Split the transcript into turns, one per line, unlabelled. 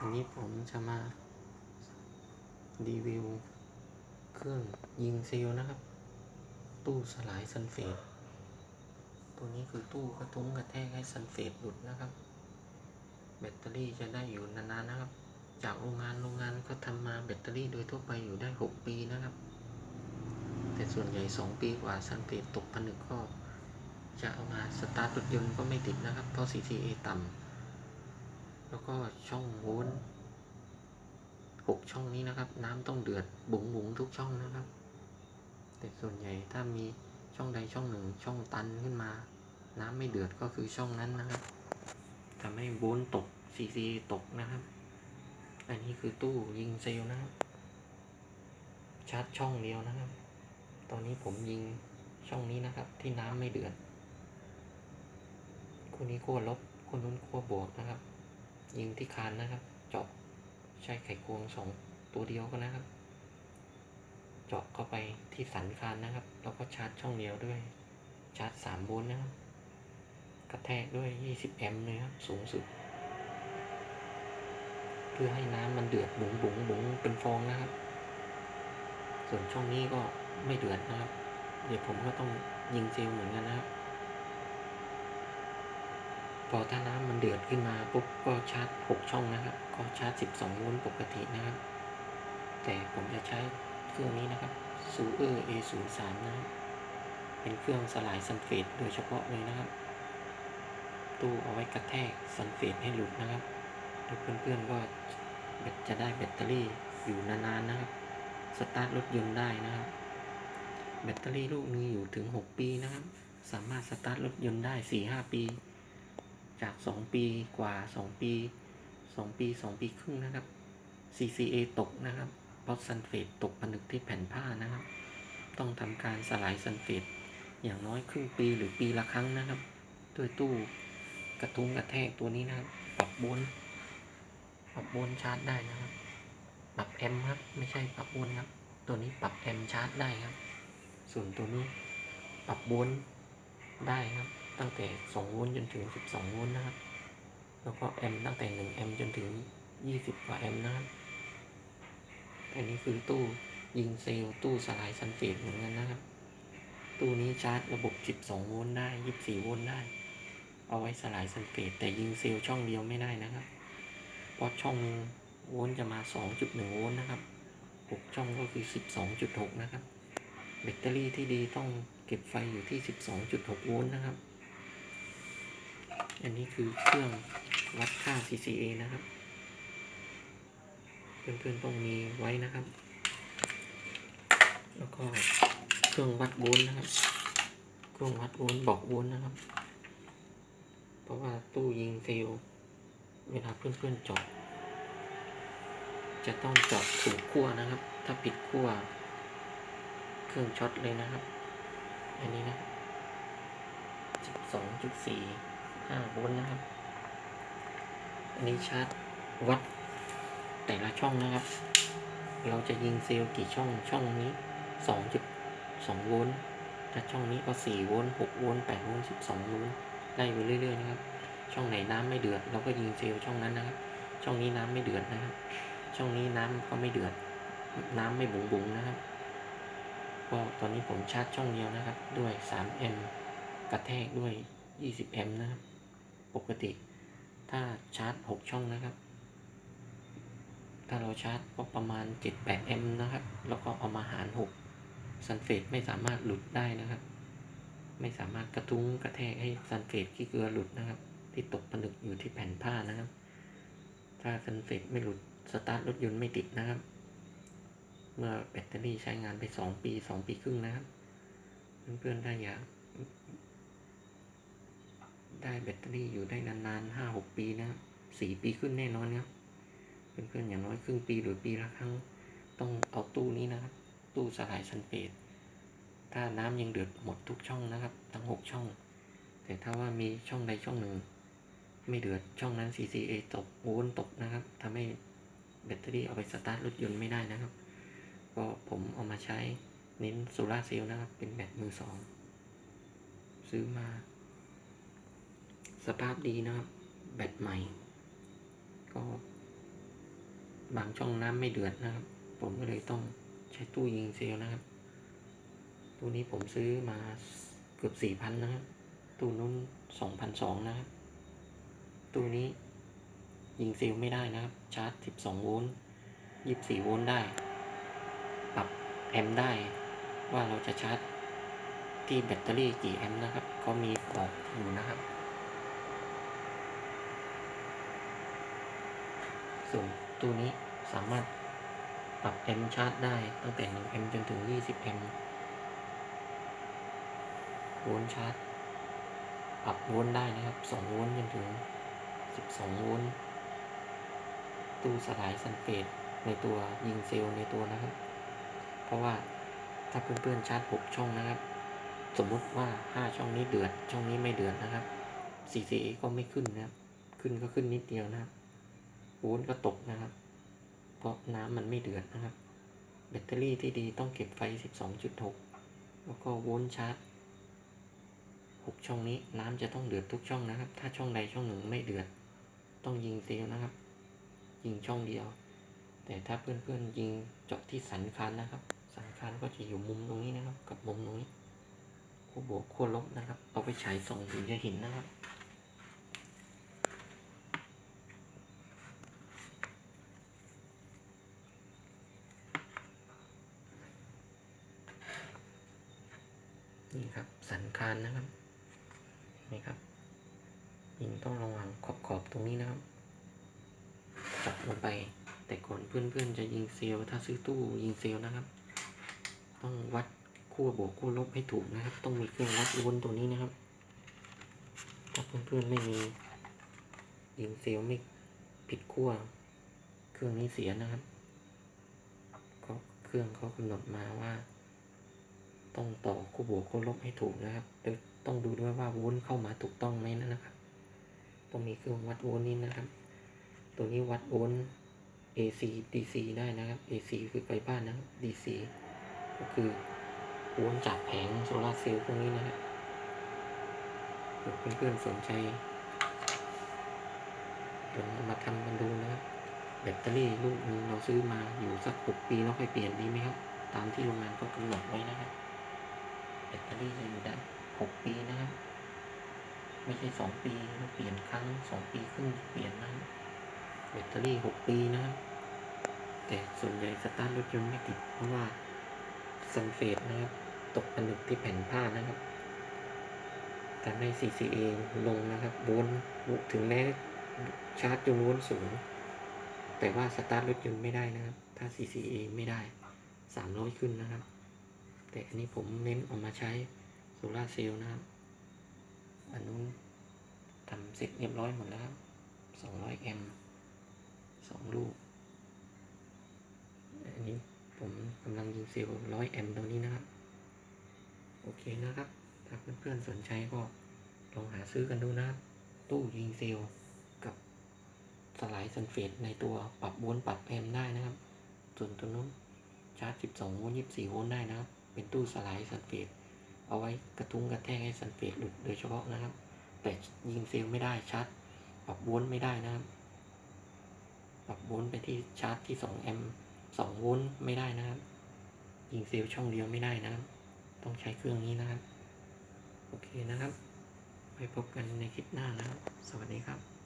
วันนี้ผมจะมารีวิวเครื่องยิงซีลนะครับ ตู้สลายซัลเฟตตัวนี้คือตู้กระทุ้งกระแทกให้ซัลเฟตหลุดนะครับ แบตเตอรี่จะได้อยู่นานๆนะครับ จากโรงงานโรงงานก็ทำมาแบตเตอรี่โดยทั่วไปอยู่ได้ 6 ปีนะครับ แต่ส่วนใหญ่ 2 ปีกว่าซัลเฟตตกผนึกก็ จะเอามาสตาร์ทรถยนต์ก็ไม่ติดนะครับ เพราะ CTA ต่ำ แล้วก็ช่องโวลต์หกช่องนี้นะครับ น้ำต้องเดือดบุ๋งบุ๋งทุกช่องนะครับ แต่ส่วนใหญ่ถ้ามีช่องใดช่องหนึ่งช่องตันขึ้นมา น้ำไม่เดือดก็คือช่องนั้นนะครับทำให้โวลต์ตก CCA ตกนะครับ อันนี้คือตู้ยิงเซลล์นะครับชาร์จช่องเดียวนะครับ ตอนนี้ผมยิงช่องนี้นะครับ ที่น้ำไม่เดือดคนนี้ขั้วลบคนนู้นขั้วบวกนะครับ ยิงที่คานนะครับ เจาะใช้ไขควงสองตัวเดียวก็นะครับ เจาะเข้าไปที่สันคานนะครับ แล้วก็ชาร์จช่องเดียวด้วย ชาร์จสามโวลต์นะครับ กระแทกด้วย 20 แอมป์เลยครับ สูงสุด เพื่อให้น้ำมันเดือดบุ๋งบุ๋งบุ๋งเป็นฟองนะครับ ส่วนช่องนี้ก็ไม่เดือดนะครับ เดี๋ยวผมก็ต้องยิงเจลเหมือนกันนะครับ พอถ้าน้ำมันเดือดขึ้นมาปุ๊บก็ชาร์จ 6 ช่องนะครับ ก็ชาร์จ 12 โวลต์ปกตินะครับ แต่ผมจะใช้เครื่องนี้นะครับ Super A03 นะครับเป็นเครื่องสลายซัลเฟตโดยเฉพาะเลยนะครับ ตู้เอาไว้กระแทกซัลเฟตให้หลุดนะครับแล้วเพื่อนๆก็จะได้แบตเตอรี่อยู่นานๆนะครับ สตาร์ทรถยนต์ได้นะครับ แบตเตอรี่ลูกนึงอยู่ถึง 6 ปีนะครับ สามารถสตาร์ทรถยนต์ได้ 4-5 ปี จาก 2 ปีกว่า 2 ปี 2 ปี 2 ปีครึ่งนะครับ CCA ตกนะครับเพราะซัลเฟตตกผนึกที่แผ่นผ้านะครับ ต้องทำการสลายซัลเฟตอย่างน้อยครึ่งปีหรือปีละครั้งนะครับด้วยตู้กระทุ้งกระแทกตัวนี้นะครับปรับโวลต์ปรับโวลต์ชาร์จได้นะครับ ปรับแอมป์ครับไม่ใช่ปรับโวลต์ครับ ตัวนี้ปรับแอมป์ชาร์จได้ครับ ส่วนตัวนี้ปรับโวลต์ได้ครับ ตั้งแต่ 2 โวลต์จนถึง 12 โวลต์นะครับ แล้วก็แอมป์ตั้งแต่ 1 แอมป์จนถึง 20 กว่าแอมป์นะครับ อันนี้คือตู้ยิงเซลล์ตู้สลายซัลเฟตเหมือนกันนะครับ ตู้นี้ชาร์จระบบ 12 โวลต์ได้ 24 โวลต์ได้ เอาไว้สลายซัลเฟตแต่ยิงเซลล์ช่องเดียวไม่ได้นะครับ เพราะช่องนึงโวลต์จะมา 2.1 โวลต์นะครับ 6 ช่องก็คือ 12.6 นะครับ แบตเตอรี่ที่ดีต้องเก็บไฟอยู่ที่ 12.6 โวลต์นะครับ อันนี้คือเครื่องวัดค่า CCA นะครับ เพื่อนๆต้องมีไว้นะครับ แล้วก็เครื่องวัดโวลต์นะครับ เครื่องวัดโวลต์บอกโวลต์นะครับ เพราะว่าตู้ยิงเซลล์เวลาเพื่อนๆจาะจะต้องเจาะถูกขั้วนะครับ ถ้าผิดขั้วเครื่องช็อตเลยนะครับ อันนี้นะ 5โวลต์นะครับ อันนี้ชาร์จวัดแต่ละช่องนะครับ เราจะยิงเซลล์กี่ช่องช่องนี้ 2.2 โวลต์ถ้าช่องนี้ก็ 4 โวลต์ 6 โวลต์ 8 โวลต์ 12 โวลต์ไล่ไปเรื่อยๆนะครับ ช่องไหนน้ำไม่เดือดเราก็ยิงเซลล์ช่องนั้นนะครับ ช่องนี้น้ำไม่เดือดนะครับ ช่องนี้น้ำก็ไม่เดือด น้ำไม่บุ๋งบุ๋งๆนะครับ ก็ตอนนี้ผมชาร์จช่องเดียวนะครับ ด้วย3แอมป์กระแทกด้วย 20 แอมป์นะครับ ปกติ ถ้าชาร์จ 6 ช่องนะครับ ถ้าเราชาร์จก็ประมาณ 7-8แอมป์นะครับ แล้วก็เอามาหาร 6 ซัลเฟตไม่สามารถหลุดได้นะครับ ไม่สามารถกระทุ้งกระแทกให้ซัลเฟตขี้เกลือหลุดนะครับ ที่ตกผนึกอยู่ที่แผ่นผ้านะครับ ถ้าซัลเฟตไม่หลุดสตาร์ทรถยนต์ไม่ติดนะครับเมื่อแบตเตอรี่ใช้งานไป 2 ปี 2 ปีครึ่งนะครับ เพื่อนๆถ้าอยาก ได้แบตเตอรี่อยู่ได้นานๆห้าหกปีนะครับสี่ปีขึ้นแน่นอนครับเพื่อนๆอย่างน้อยครึ่งปีหรือปีละครั้ง ต้องเอาตู้นี้นะครับ ตู้สลายซัลเฟตถ้าน้ำยังเดือดหมดทุกช่องนะครับ ทั้งหกช่อง แต่ถ้าว่ามีช่องใดช่องหนึ่ง ไม่เดือดช่องนั้น CCA ตกโวลต์ตกนะครับทำให้แบตเตอรี่เอาไปสตาร์ทรถยนต์ไม่ได้นะครับ ก็ผมเอามาใช้เน้นโซลาเซลล์นะครับ เป็นแบตมือสองซื้อมา สภาพดีนะครับ แบตใหม่ ก็บางช่องน้ำไม่เดือดนะครับ ผมก็เลยต้องใช้ตู้ยิงเซลนะครับตู้นี้ผมซื้อมาเกือบสี่พันนะครับ ตู้นู้นสองพันสองนะครับ ตู้นี้ยิงเซลไม่ได้นะครับ ชาร์จสิบสองโวลต์ยี่สิบสี่โวลต์ได้ ปรับแอมป์ได้ ว่าเราจะชาร์จที่แบตเตอรี่กี่แอมป์นะครับเขามีบอกอยู่นะครับ ส่วนตู้นี้สามารถปรับแอมป์ชาร์จได้ตั้งแต่1แอมป์จนถึง 20แอมป์โวลต์ชาร์จ ปรับโวลต์ได้นะครับ 2 โวลต์จนถึง 12 โวลต์ตู้สลายซัลเฟตในตัวยิงเซลล์ในตัวนะครับ เพราะว่าถ้าเพื่อนๆชาร์จ 6 ช่องนะครับ สมมุติว่า 5 ช่องนี้เดือด ช่องนี้ไม่เดือดนะครับ CCA ก็ไม่ขึ้นนะครับ ขึ้นก็ขึ้นนิดเดียวนะครับ โวลต์ก็ตกนะครับ เพราะน้ำมันไม่เดือดนะครับ แบตเตอรี่ที่ดีต้องเก็บไฟ 12.6 แล้วก็โวลต์ชาร์จ 6 ช่องนี้น้ำจะต้องเดือดทุกช่องนะครับ ถ้าช่องใดช่องหนึ่งไม่เดือด ต้องยิงเซลล์นะครับ ยิงช่องเดียว แต่ถ้าเพื่อนๆยิงเจาะที่สันคานนะครับ สันคานก็จะอยู่มุมตรงนี้นะครับ กับมุมตรงนี้ขั้วบวกขั้วลบนะครับ เอาไปฉายส่องถึงจะเห็นนะครับ นี่ครับสันคานนะครับนี่ครับยิงต้องระวังขอบขอบๆตรงนี้นะครับจับลงไป แต่ก่อนเพื่อนๆจะยิงเซลล์ถ้าซื้อตู้ยิงเซลล์นะครับ ต้องวัดขั้วบวกขั้วลบให้ถูกนะครับ ต้องมีเครื่องวัดวลต์ตัวนี้นะครับถ้าเพื่อนๆไม่มียิงเซลล์ไม่ผิดขั้วเครื่องนี้เสียนะครับก็เครื่องเขากำหนดมาว่า ต้องต่อคู่บวกคู่ลบให้ถูกนะครับต้องดูด้วยว่าวลต์เข้ามาถูกต้องไหมนะครับต้องมีเครื่องวัดโวลต์นี้นะครับ ตัวนี้วัดโวลต์ AC DC ได้นะครับ AC คือไฟบ้านนะครับ DC ก็คือวลต์จากแผงโซลาร์เซลล์พวกนี้นะครับเผื่อเพื่อนๆสนใจลองมาทำกันดูนะครับแบตเตอรี่ลูกนึงเราซื้อมาอยู่สักหกปีแล้วค่อยเปลี่ยนดีไหมครับ ตามที่โรงงานก็กำหนดไว้นะครับ แบตเตอรี่จะอยู่ได้หกปีนะครับ ไม่ใช่สองปีแล้วเปลี่ยนครั้งสองปีครึ่งเปลี่ยนนะแบตเตอรี่หกปีนะครับ แต่ส่วนใหญ่สตาร์ทรถยนต์ไม่ติด เพราะว่าซัลเฟตนะครับ ตกผนึกที่แผ่นผ้านะครับทำให้ CCA ลงนะครับโวลต์ถึงแม้ชาร์จจนโวลต์สูงแต่ว่าสตาร์ทรถยนต์ไม่ได้นะครับ ถ้า CCA ไม่ได้ 300 ขึ้นนะครับ แต่อันนี้ผมเน้นออกมาใช้โซลาเซลล์นะครับ อันนู้นทำเสร็จเรียบร้อยหมดแล้วครับ200แอมป์สองลูก อันนี้ผมกำลังยิงเซลล์100แอมป์ตรงนี้นะครับ โอเคนะครับ ถ้าเพื่อนๆสนใจก็ลองหาซื้อกันดูนะครับ ตู้ยิงเซลล์กับสลายซัลเฟตในตัวปรับโวลต์ปรับแอมป์ได้นะครับ ส่วนตัวนู้นชาร์จ 12โวลต์24โวลต์ได้นะครับ เป็นตู้สลายซัลเฟตเอาไว้กระทุ้งกระแทกให้ซัลเฟตหลุดโดยเฉพาะนะครับ แต่ยิงเซลล์ไม่ได้ชาร์จปรับวลต์ไม่ได้นะครับ ปรับวลต์ไปที่ชาร์จที่2แอมป์2โวลต์ไม่ได้นะครับ ยิงเซลล์ช่องเดียวไม่ได้นะครับ ต้องใช้เครื่องนี้นะครับ โอเคนะครับ ไปพบกันในคลิปหน้านะครับ สวัสดีครับ